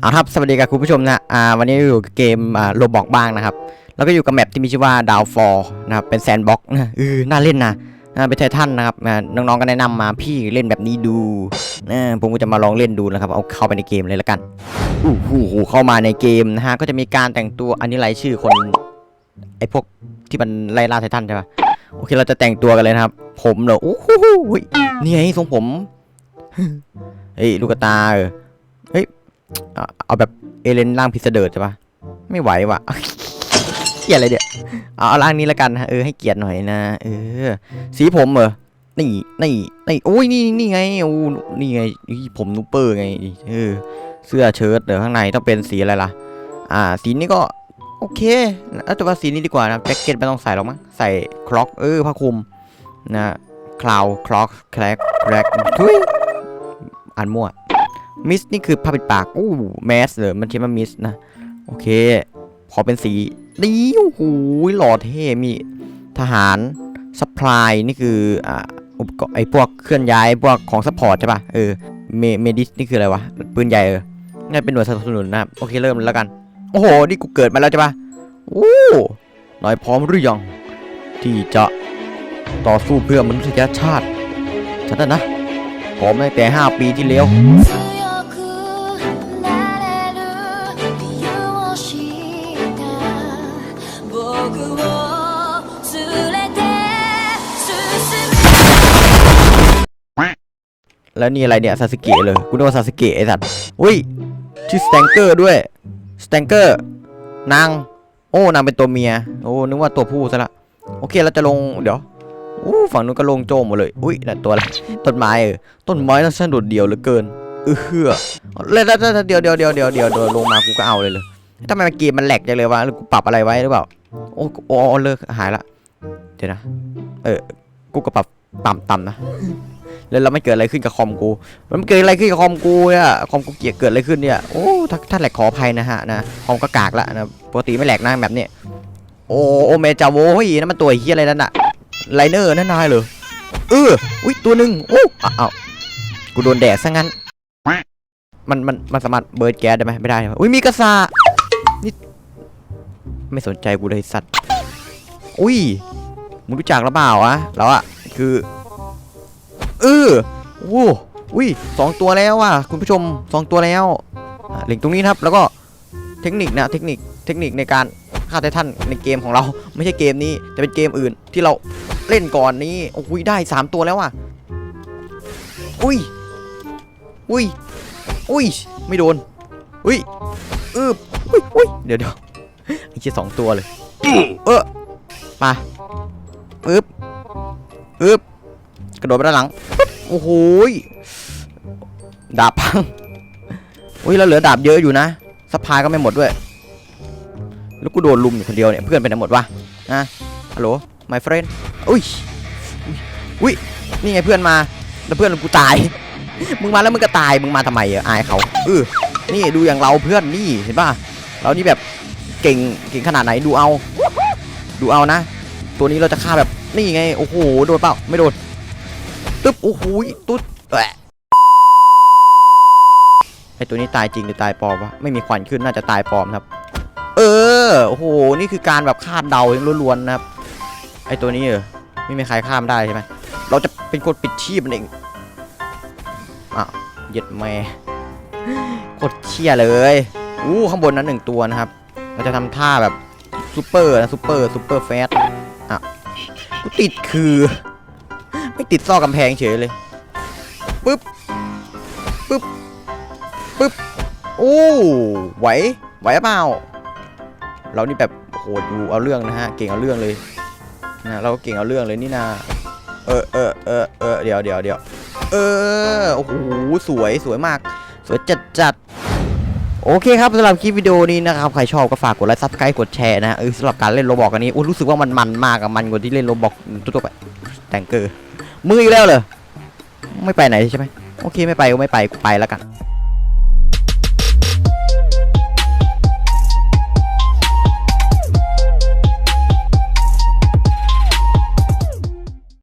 เอาครับสวัสดีกับคุณผู้ชมนะอ่าวันนี้อยู่เกมอ่าโรบอกบ้างนะครับ แล้วก็อยู่กับแมปที่มีชื่อว่าดาวฟอร์นะครับเป็นแซนด์บ็อกนะเออน่าเล่นนะนะเป็นไททันนะครับน้องๆก็แนะนำมาพี่เล่นแบบนี้ดูนะผมก็จะมาลองเล่นดูนะครับเอาเข้าไปในเกมเลยละกันอู้หูเข้ามาในเกมนะฮะก็จะมีการแต่งตัวอันนี้ไรชื่อคนไอ้พวกที่มันไล่ล่าไททันใช่ปะโอเคเราจะแต่งตัวกันเลยนะครับ ผมเหรอโอ้โหนี่ไงทรงผมเฮ้ยลูกตาเออเฮ้ย เอาเอาแบบเอเลนร่างพิสเดิร์ดใช่ปะไม่ไหวว่ะ เกลียดอะไรเดี๋ยเอาเอาร่างนี้ละกันฮะเออให้เกียรติหน่อยนะเออ สีผมเหรอนี่นี่นี่โอ้ยนี่นี่ไงโอ้นี่ไงผมนูเปอร์ไงเออเสื้อเชิ้ตเดี๋ยวข้างในต้องเป็นสีอะไรล่ะ อ่า สีนี้ก็โอเคเอาแต่ว่าสีนี้ดีกว่านะแจ็คเก็ตไม่ต้องใส่หรอกมั้งใส่คล็อกเออผ้าคลุมนะคลาวคล็อกแคลกแคลกทุยอ่านมั่ว มิสนี่คือผ้าปิดปากอู้แมสเหรอมันเขียนว่ามิสนะ โอเคพอเป็นสีนี่โอ้โหหล่อเท่มีทหารสปายนี่คืออ่าอุปกรณ์ไอพวกเคลื่อนย้ายพวกของซัพพอร์ตใช่ป่ะเออเมเมดิสนี่คืออะไรวะปืนใหญ่เออนี่เป็นหน่วยสนับสนุนนะครับโอเคเริ่มแล้วกัน โอ้โหนี่กูเกิดมาแล้วใช่ป่ะโอ้หนายพร้อมหรือยังที่จะต่อสู้เพื่อมนุษยชาติฉันนะนะพร้อมตั้งแต่ 5 ปีที่แล้ว แล้วนี่อะไรเนี่ยซาสึเกะเลยกูนึกว่าซาสึเกะไอ้สัตว์อุ้ยชื่อสแตงเกอร์ด้วยสแตงเกอร์นางโอ้นางเป็นตัวเมียโอ้นึกว่าตัวผู้ซะละโอเคเราจะลงเดี๋ยวอู้ฝั่งนู้นก็ลงโจมหมดเลย อุ้ยนั่นตัวอะไรต้นไม้เออต้นไม้นั้นช่างโดดเดี่ยวเหลือเกินเออเฮือแล้วแล้วเดี๋ยวเดี๋ยวเดี๋ยวเดี๋ยวเดี๋ยวเดี๋ยวลงมากูก็เอาเลยเลยทำไมมันเกมมันแหลกจังเลยวะหรือกูปรับอะไรไว้หรือเปล่าโอ้โอ้โอ้เลิกหายละเดี๋ยวนะเออกูก็ปรับต่ำต่ำนะ แล้วเราไม่เกิดอะไรขึ้นกับคอมกู มันเกิดอะไรขึ้นกับคอมกูเนี่ยคอมกูเกียเกิดอะไรขึ้นเนี่ยโอ้ถ้าถ้าแหลกขออภัยนะฮะนะคอมก็กากละนะปกติไม่แหลกนะแบบนี้โอ้โอเมจาโวเฮ้ยนั่นมันตัวเฮียอะไรนั่นอะไลเนอร์นั่นนายเหรอเอออุ้ยตัวหนึ่งโอ้อ้าวกูโดนแดดซะงั้นมันมันมันสามารถเบิร์ดแก๊สได้ไหมไม่ได้อุ้ยมีกระสานี่ไม่สนใจกูเลยสัตว์อุ้ยมึงรู้จักหรือเปล่าวะแล้วอะคือ เออโอ้อุ้ยสองตัวแล้วว่ะคุณผู้ชมสองตัวแล้วอะเล็งตรงนี้ครับ แล้วก็เทคนิคนะเทคนิคเทคนิคในการฆ่าไททันในเกมของเรา ไม่ใช่เกมนี้แต่เป็นเกมอื่นที่เราเล่นก่อนนี้โอ้ยได้สามตัวแล้วว่ะอุ้ยอุ้ยอุ้ยไม่โดนอุ้ยอึบอุ้ยอุ้ยเดี๋ยวเดี๋ยวไอ้เชี่ยสองตัวเลยเออมาอึบอึบกระโดดไปด้านหลัง โอ้โหดาบพังอุ้ยแล้วเหลือดาบเยอะอยู่นะสะพายก็ไม่หมดด้วย แล้วกูโดนลุมอยู่คนเดียวเนี่ยเพื่อนไปไหนหมดวะนะฮัลโหล my friend อุ้ยอุ้ยนี่ไงเพื่อนมาแล้วเพื่อนกูตาย มึงมาแล้วมึงก็ตายมึงมาทำไมอะอายเขาเออนี่ดูอย่างเราเพื่อนนี่เห็นป่ะเรานี่แบบเก่งเก่งขนาดไหนดูเอา ดูเอานะ ตัวนี้เราจะฆ่าแบบนี่ไงโอ้โหโดนเปล่าไม่โดน ตึ๊บโอ้โหตุ๊ดแหะไอตัวนี้ตายจริงหรือตายปลอมวะไม่มีควันขึ้นน่าจะตายปลอมครับ เออโอ้โหนี่คือการแบบคาดเดาล้วนๆนะครับไอตัวนี้เออไม่มีใครข้ามได้ใช่ไหมเราจะเป็นคนปิดชีพมันเองอ้าวเหย็ดแม่โคตรเชี่ยเลยอู้ข้างบนนั้นหนึ่งตัวนะครับ เราจะทำท่าแบบซูเปอร์นะซูเปอร์ซูเปอร์แฟตอะกูติดคือ ติดซอกกำแพงเฉยเลยปึ๊บปึ๊บปึ๊บโอ้ไหวไหวเปล่าเรานี่แบบโหดูเอาเรื่องนะฮะเก่งเอาเรื่องเลยนะเราก็เก่งเอาเรื่องเลยนี่นาเออเออเออเออเดี๋ยวเดี๋ยวเดี๋ยวเออโอ้โหสวยสวยมาก สวยจัดจัดโอเคครับสำหรับคลิปวิดีโอนี้นะครับ ใครชอบก็ฝากกดไลค์ซับสไครต์กดแชร์นะฮะเออสำหรับการเล่นโรบอกอันนี้โอ้รู้สึกว่ามันมันมากอะมันกว่าที่เล่นโรบอกทั่วไปแตงเกอร์ มืออีกแล้วเหรอ ไม่ไปไหนใช่ไหมโอเคไม่ไปก็ไม่ไปกูไปแล้วกัน